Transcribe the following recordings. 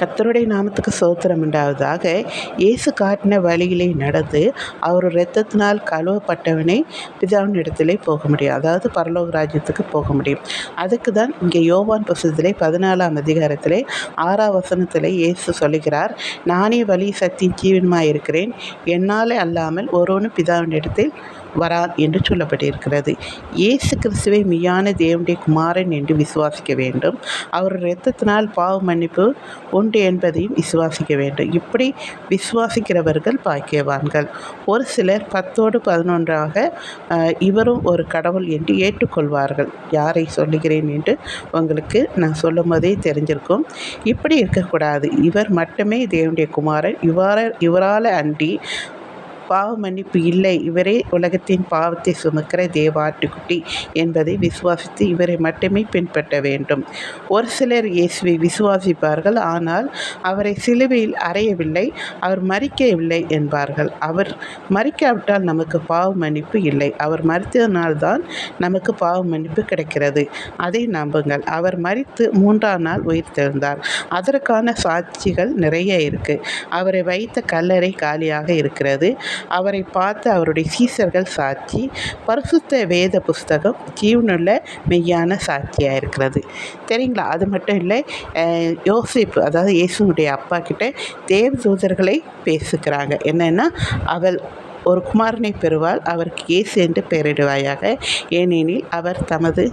கத்தருடைய நாமத்துக்கு சோத்திரம் உண்டாவதாக இயேசு காட்டின வழியிலே நடந்து அவர் இரத்தத்தினால் கழுவப்பட்டவனே பிதாவின் இடத்திலே போக முடியும். அதாவது பரலோக ராஜ்யத்துக்கு போக முடியும். அதுக்கு தான் இங்கே யோவான் புசத்திலே பதினாலாம் அதிகாரத்திலே ஆறாம் வசனத்திலே இயேசு சொல்லுகிறார் நானே வழி சக்தி ஜீவனமாக இருக்கிறேன். என்னாலே அல்லாமல் ஒருவனும் பிதாவின் இடத்தில் வரார் என்று சொல்லப்பட்டிருக்கிறது. இயேசு கிறிஸ்துவை மெய்யான தேவனுடைய குமாரன் என்று விசுவாசிக்க வேண்டும். அவர் இரத்தத்தினால் பாவ மன்னிப்பு உண்டு என்பதையும் விசுவாசிக்க வேண்டும். இப்படி விசுவாசிக்கிறவர்கள் பாக்கியவான்கள். ஒரு சிலர் பத்தோடு பதினொன்றாக இவரும் ஒரு கடவுள் என்று ஏற்றுக்கொள்வார்கள். யாரை சொல்லுகிறேன் என்று உங்களுக்கு நான் சொல்லும் போதே தெரிஞ்சிருக்கும். இப்படி இருக்கக்கூடாது. இவர் மட்டுமே தேவனுடைய குமாரன். இவ்வாற இவரால் அன்றி பாவ மன்னிப்பு இல்லை. இவரே உலகத்தின் பாவத்தை சுமக்கிற தேவாட்டுக்குட்டி என்பதை விசுவாசித்து இவரை மட்டுமே பின்பற்ற வேண்டும். ஒரு சிலர் இயேசுவை விசுவாசிப்பார்கள். ஆனால் அவரை சிலுவையில் அறையவில்லை அவர் மறிக்கவில்லை என்பார்கள். அவர் மறிக்காவிட்டால் நமக்கு பாவ மன்னிப்பு இல்லை. அவர் மறித்ததினால்தான் நமக்கு பாவ மன்னிப்பு கிடைக்கிறது. அதை நம்புங்கள். அவர் மறித்து மூன்றாம் நாள் உயிர் தெழுந்தார். அதற்கான சாட்சிகள் நிறைய இருக்குது அவரை வைத்த கல்லறை காலியாக இருக்கிறது. அவரை பார்த்து அவருடைய சீசர்கள் சாட்சி பரிசுத்த வேத புஸ்தகம் ஜீவனுள்ள மெய்யான சாட்சியாக இருக்கிறது. சரிங்களா அது மட்டும் இல்லை யோசிப்பு அதாவது இயேசுனுடைய அப்பா கிட்ட தேவதூதர்களை பேசுகிறாங்க. என்னென்னா அவள் ஒரு குமாரனை பெறுவாள். அவருக்கு இயேசு என்று பெயரிடுவாயாக. ஏனெனில் அவர் தமது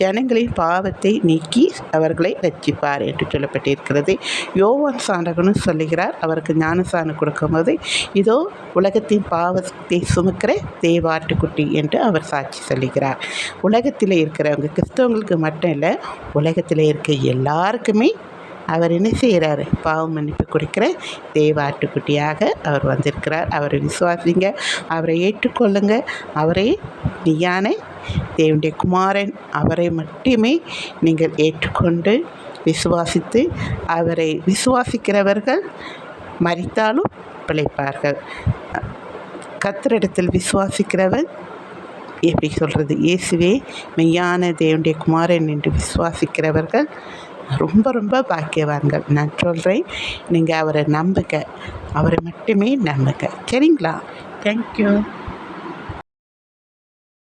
ஜனங்களின் பாவத்தை நீக்கி அவர்களை ரட்சிப்பார் என்று சொல்லப்பட்டிருக்கிறது. யோவான் சாண்டகனும் சொல்லுகிறார் அவருக்கு ஞானசானம் கொடுக்கும்போது இதோ உலகத்தின் பாவத்தை சுமக்கிற தேவாட்டுக்குட்டி என்று அவர் சாட்சி சொல்லுகிறார். உலகத்தில் இருக்கிறவங்க கிறிஸ்தவங்களுக்கு மட்டும் இல்லை உலகத்தில் இருக்க எல்லாருக்குமே அவர் என்ன செய்கிறாரு பாவம் மன்னிப்பு கொடுக்கிற தேவாட்டுக்குட்டியாக ஆட்டுக்குட்டியாக அவர் வந்திருக்கிறார். அவரை விசுவாசிங்க. அவரை ஏற்றுக்கொள்ளுங்க. அவரே நீயான தேவனுடைய குமாரன் அவரை மட்டுமே நீங்கள் ஏற்றுக்கொண்டு விசுவாசித்து அவரை விசுவாசிக்கிறவர்கள் மறித்தாலும் பிழைப்பார்கள். கத்திரிடத்தில் விசுவாசிக்கிறவன் எப்படி சொல்கிறது இயேசுவே மெய்யான தேவனுடைய குமாரன் என்று விசுவாசிக்கிறவர்கள் ரொம்ப ரொம்ப பாக்கியவான்கள். நான் சொல்கிறேன் நீங்கள் அவரை நம்புங்க. அவரை மட்டுமே நம்புங்க. சரிங்களா? தேங்க்யூ